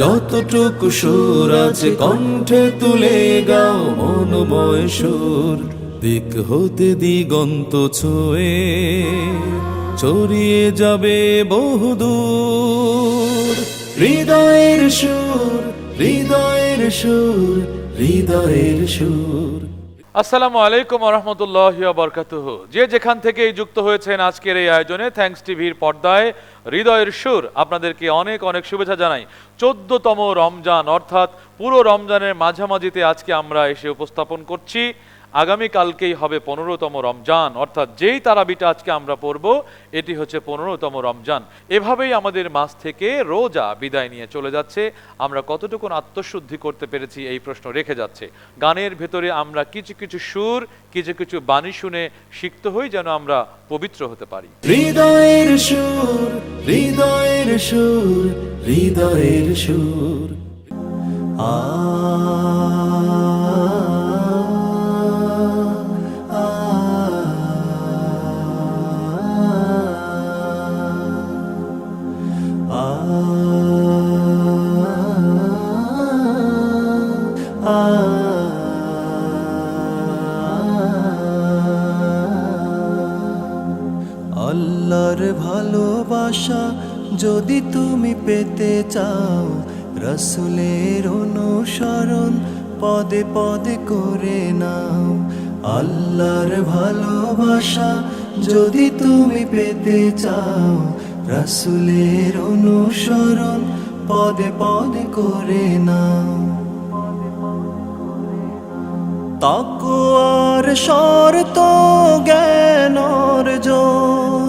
যতটুকু সুর আছে কণ্ঠে তুলে গাও মনোময় সুর। দিক হতে দিগন্ত ছুঁয়ে ছড়িয়ে যাবে বহুদূর। হৃদয়ের সুর হৃদয়ের সুর হৃদয়ের সুর। আসসালামু আলাইকুম রহমতুল্লাহ বরকাতুহ। যে যেখান থেকে যুক্ত হয়েছেন আজকের এই আয়োজনে থ্যাঙ্কস টিভির পর্দায় হৃদয়ের সুর আপনাদেরকে অনেক অনেক শুভেচ্ছা জানাই। চোদ্দতম রমজান, অর্থাৎ পুরো রমজানের মাঝামাঝিতে আজকে আমরা এসে উপস্থাপন করছি। আগামী কালকেই হবে পনেরোতম রমজান, অর্থাৎ যেই তারাবিটা আজকে আমরা পড়ব, এটি হচ্ছে পনেরোতম রমজান। এভাবেই আমাদের মাস থেকে রোজা বিদায় নিয়ে চলে যাচ্ছে। আমরা কতটুকু আত্মশুদ্ধি করতে পেরেছি এই প্রশ্ন রেখে যাচ্ছে। গানের ভেতরে আমরা কিছু কিছু সুর কিছু কিছু বাণী শুনে সিক্ত হই যেন আমরা পবিত্র হতে পারি। হৃদয়ের সুর হৃদয়ের সুর হৃদয়ের সুর। আ, যদি তুমি পেতে চাও, রসুলের অনুসরণ পদে পদে করে নাও। আল্লাহর ভালোবাসা যদি তুমি পেতে চাও, রসুলের অনুসরণ পদে পদে করে নাও। তাকুয়ার শর্ত জ্ঞান অর্জন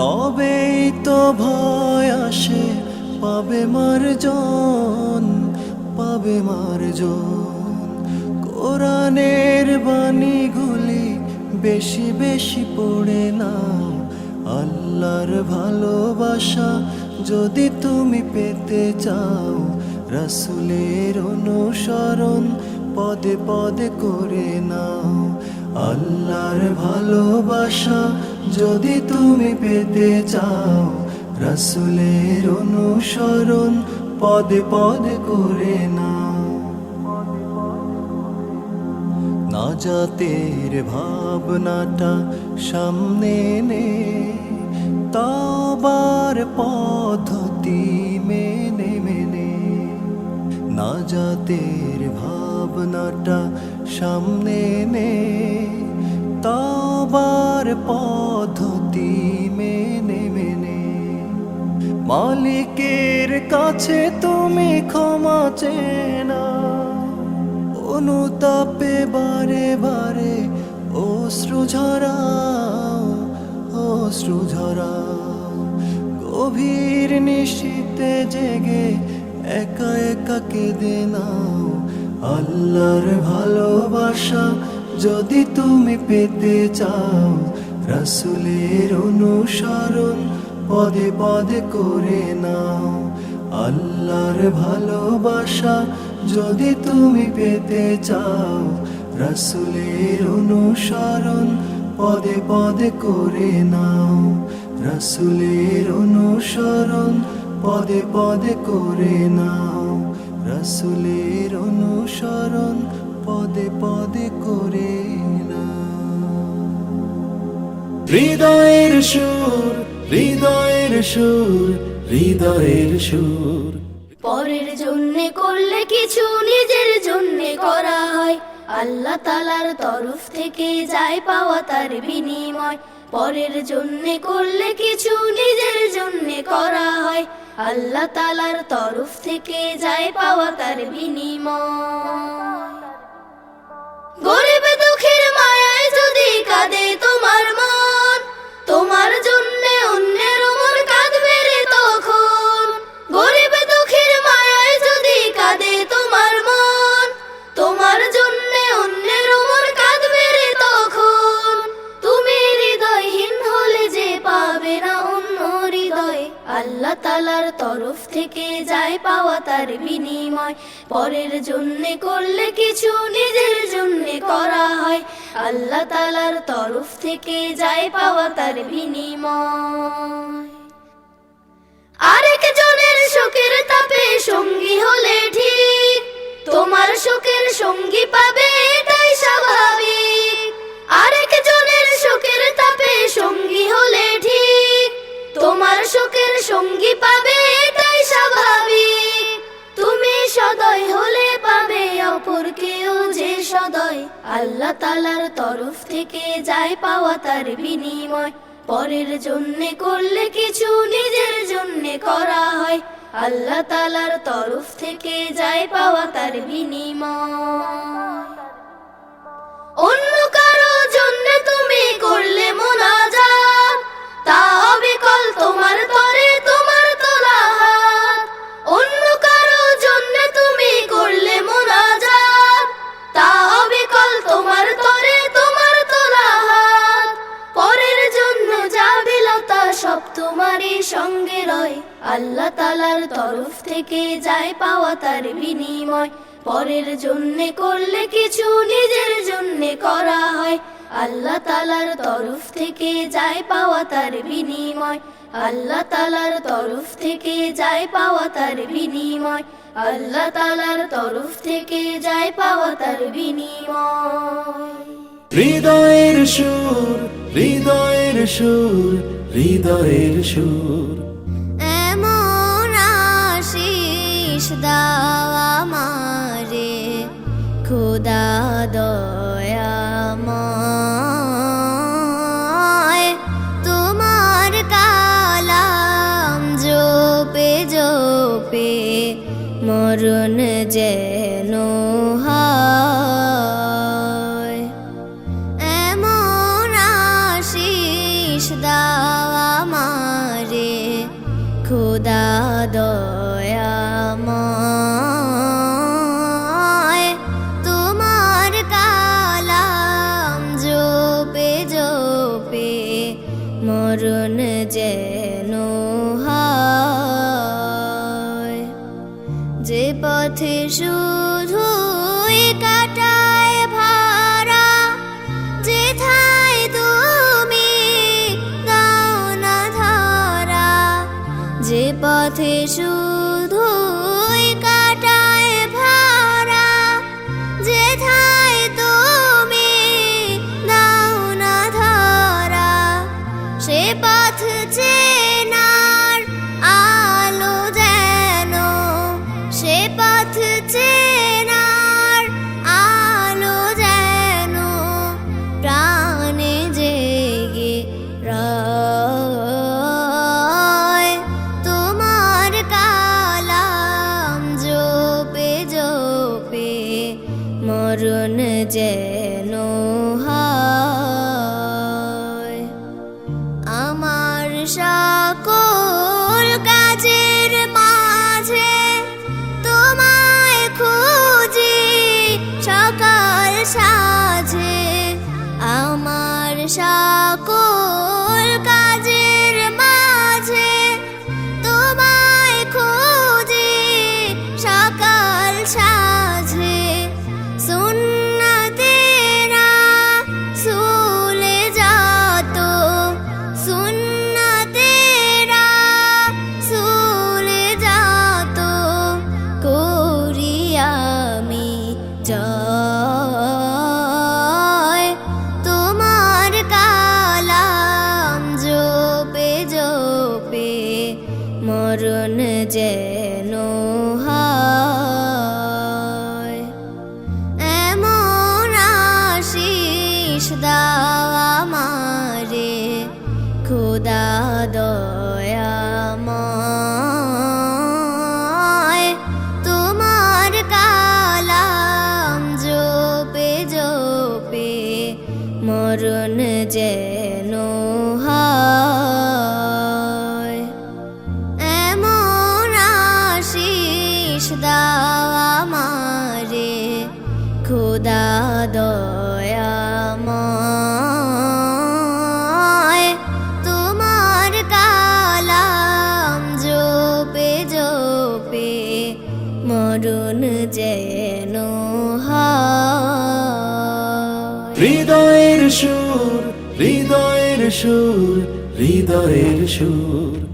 তবেই তো ভয় আসে, পাবে মার্জন পাবে মার্জন। কোরআনের বাণীগুলি বেশি বেশি পড়ে নাও, আল্লাহর ভালোবাসা যদি তুমি পেতে চাও, রসুলের অনুসরণ পদে পদে করে নাও। আল্লাহর ভালোবাসা যদি তুমি পেতে চাও, রসুলের অনুসরণ পদে পদে করে নাও। নাজাতের ভাবনাটা সামনে নে, তবার পদ্ধতি মেনে মেনে নাজাতের ভাবনাটা সামনে নে তবার পদ্ধতি মেনে মেনে। মালিকের কাছে তুমি ক্ষমা চেনা অনুতাপে বারে বারে অশ্রু ঝরাও অশ্রু ঝরাও। গভীর নিশীতে জেগে একা একা কেঁদে নাও। আল্লাহর ভালোবাসা যদি তুমি পেতে চাও, রসুলের অনুসরণ পদে পদে করে নাও। আল্লাহর ভালোবাসা যদি তুমি পেতে চাও, রসুলের অনুসরণ পদে পদে করে নাও। রসুলের অনুসরণ পদে পদে করে নাও। রসুলের অনুসরণ পদে পদে করে নাও হৃদয়ের সুর হৃদয়ের সুর হৃদয়ের সুর। পরের জন্যে করলে কিছু নিজের জন্যে করা হয়। আল্লাহ তালার তরফ থেকে যায় পাওয়া তার বিনিময়। পরের জন্যে করলে কিছু নিজের জন্যে করা হয়। আল্লাহ তালার তরফ থেকে যায় পাওয়া তার বিনিময়। গরিব দুঃখের মায়ায় যদি কাঁদে তোমার মন, তোমার জন্য আল্লাহ তালার তরফ থেকে যায় পাওয়া তার বিনিময়। পরের জন্য করলে কিছু নিজের জন্য করা হয়। আল্লাহ তালার তরফ থেকে যায় পাওয়া তার বিনিময়। আরেক জনের শোকের তাপে সঙ্গী হলে ঠিক। তোমার শোকের সঙ্গী পাবে এটাই স্বাভাবিক। আরেক জনের শোকের তাপে সঙ্গী হলে ঠিক। তোমার শোকের সঙ্গী পাবে, এটাই স্বাভাবিক। তুমি সদয় হলে পাবে, অপর কেউ যে সদয়। আল্লাহ তালার তরফ থেকে যায় পাওয়া তার বিনিময়। পরের জন্যে করলে কিছু নিজের জন্যে করা হয়। আল্লাহ তালার তরফ থেকে যায় পাওয়া তার বিনিময়। অন্য কারও জন্য তুমি করলে মোনাজাত। তা অবিকল তোমার তো থেকে যায় পাওয়া তার বিনিময়? পরের জন্যে করলে কিছু নিজের জন্যে করা হয়। আল্লাহ তালার তরফ থেকে যায় পাওয়া তার বিনিময়। আল্লাহ তালার তরফ থেকে যায় পাওয়া তার বিনিময়। আল্লাহ তালার তরফ থেকে যায় পাওয়া তার বিনিময়। হৃদয়ের সুর হৃদয়ের সুর হৃদয়ের সুর। খুদা হয়। আমার সকল মাঝে তোমায় খুঁজি সকাল সাঝে। আমার সকল হৃদয়ের সুর হৃদয়ের সুর হৃদয়ের সুর।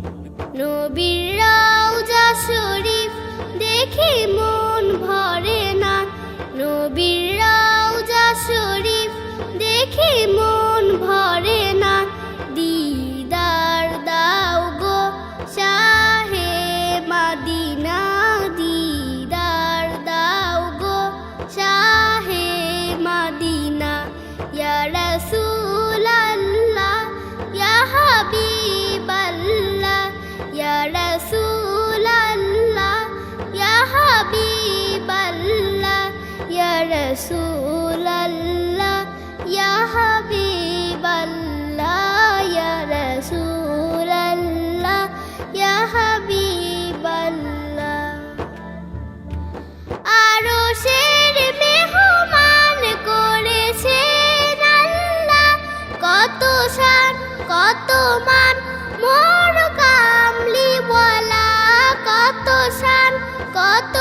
শান কত মান মোর কামলি বলা কত শান কত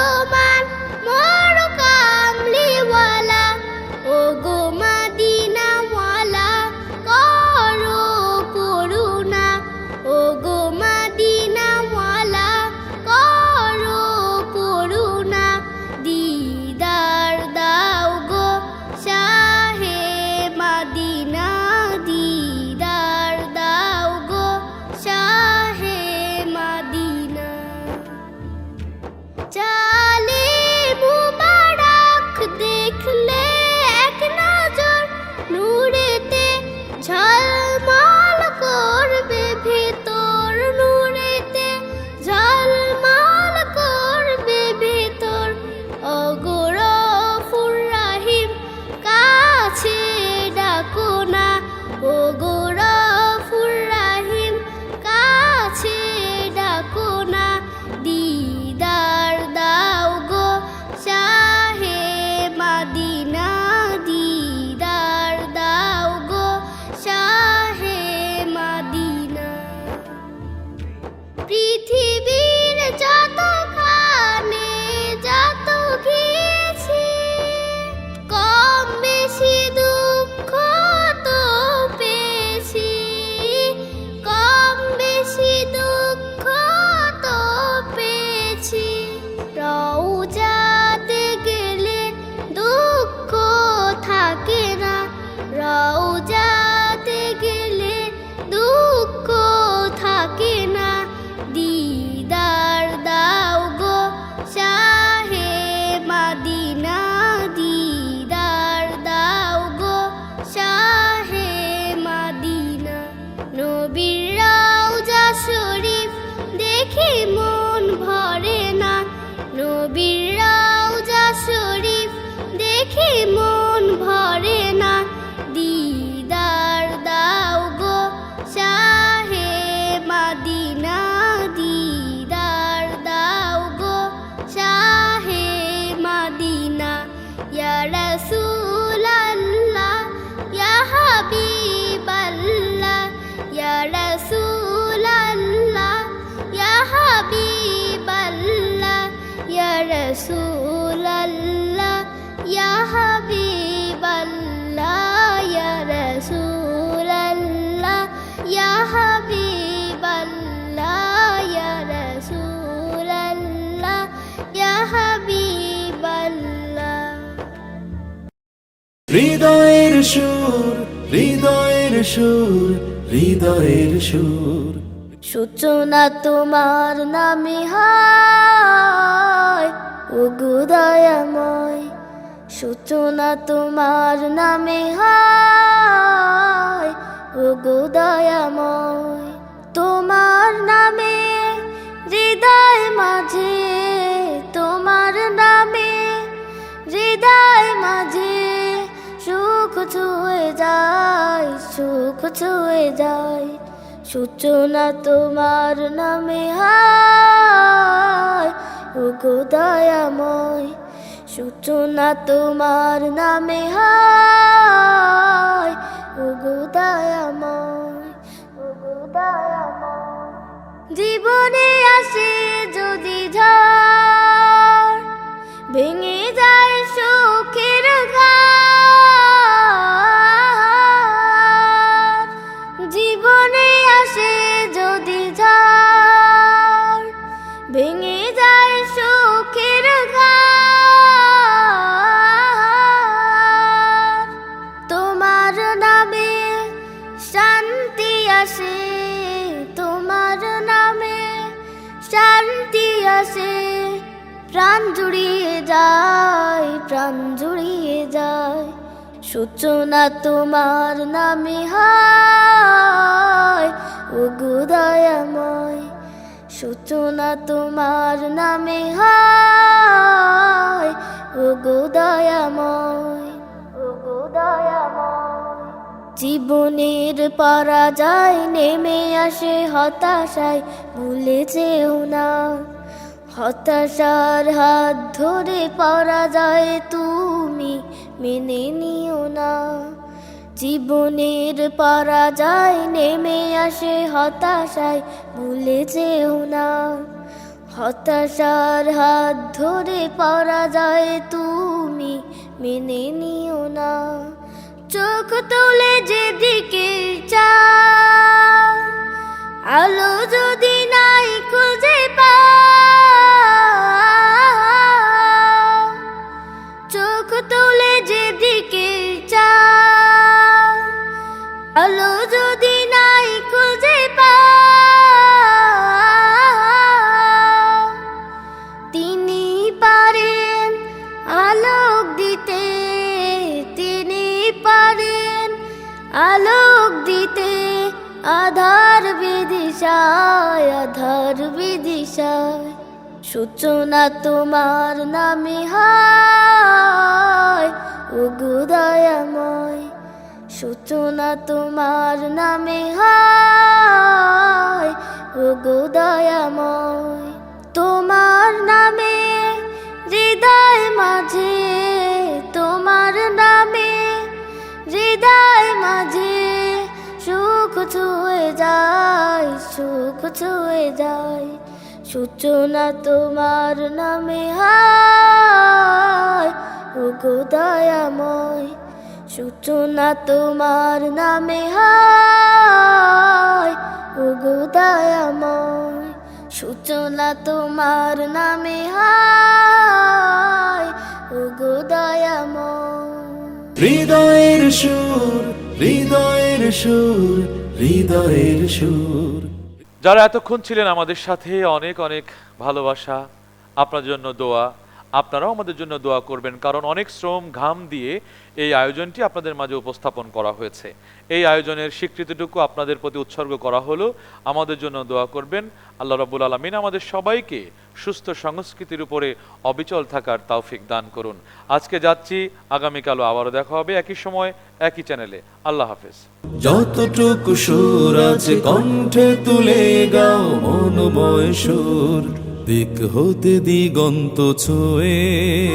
সুর, হৃদয়ের সুর হৃদয়ের সুর। সূচনা তোমার নামে হায় ও গুদয়াময় সূচনা তোমার নামে হায় ও গুদয়াময় তোমার নামে, হৃদয় মাঝে, তোমার নামে, হৃদয় মাঝে। সুখ ছুয়ে যায়, সুখ ছুয়ে যায়। সূচনা তোমার নামে হায়, ওগো দয়াময়। সূচনা তোমার নামে হায়, ওগো দয়াময় ওগো দয়াময়। জীবনে আসে যদি ঝড়, ভেঙে যায় সূচনা তোমার নামে হায়? ও গুদয়াময় সূচনা তোমার নামে হায়? ও গুদয়াময় ও গুদয়াময় জীবনের নেমে আসে হতাশায়, ভুলে যেও না। হতাশার হাত ধরে পরা যায় মেনে নিও না। জীবনের পরাজয় নেমে আসে, হতাশায় ভুলে যেও না। হতাশার হাত ধরে পরাজয় তুমি মেনে নিও না। চোখ তুলে যেদিকে চা সূচনা তোমার নামে হায়? ও দয়াময় সূচনা তোমার নামে হায়? ও দয়াময়, তোমার নামে, হৃদয় মাঝে, তোমার নামে, হৃদয় মাঝে সুখ ছুঁয়ে যায়, সুখ ছুঁয়ে যায়। সূচনা তোমার নামে হায় দয়াময়। সূচনা তোমার নামে হায় দয়াময়। সূচনা তোমার নামে হায় দয়াময়। হৃদয়ের সুর হৃদয়ের সুর হৃদয়ের সুর। যারা এতক্ষণ ছিলেন আমাদের সাথে অনেক অনেক ভালোবাসা আপনার জন্য দোয়া। আপনারাও আমাদের জন্য দোয়া করবেন, কারণ অনেক শ্রম ঘাম দিয়ে এই আয়োজনটি আপনাদের মাঝে উপস্থাপন করা হয়েছে। এই আয়োজনের স্বীকৃতিটুকু আপনাদের প্রতি উৎসর্গ করা হলো। আমাদের জন্য দোয়া করবেন। আল্লাহ রাবুল আলমিন আমাদের সবাইকে সুস্থ সংস্কৃতির উপরে অবিচল থাকার তাওফিক দান করুন। আজকে যাচ্ছি, আগামীকালও আবারও দেখা হবে একই সময়, একই চ্যানেলে। আল্লাহ হাফেজ। যতটুকু সুর আছে কণ্ঠে তুলে গাও মনোময় সুর। দিক হতে দিগন্ত ছোয়ে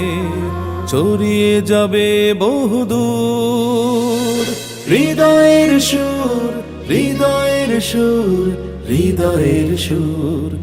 ছড়িয়ে যাবে বহুদূর। হৃদয়ের সুর হৃদয়ের সুর হৃদয়ের সুর।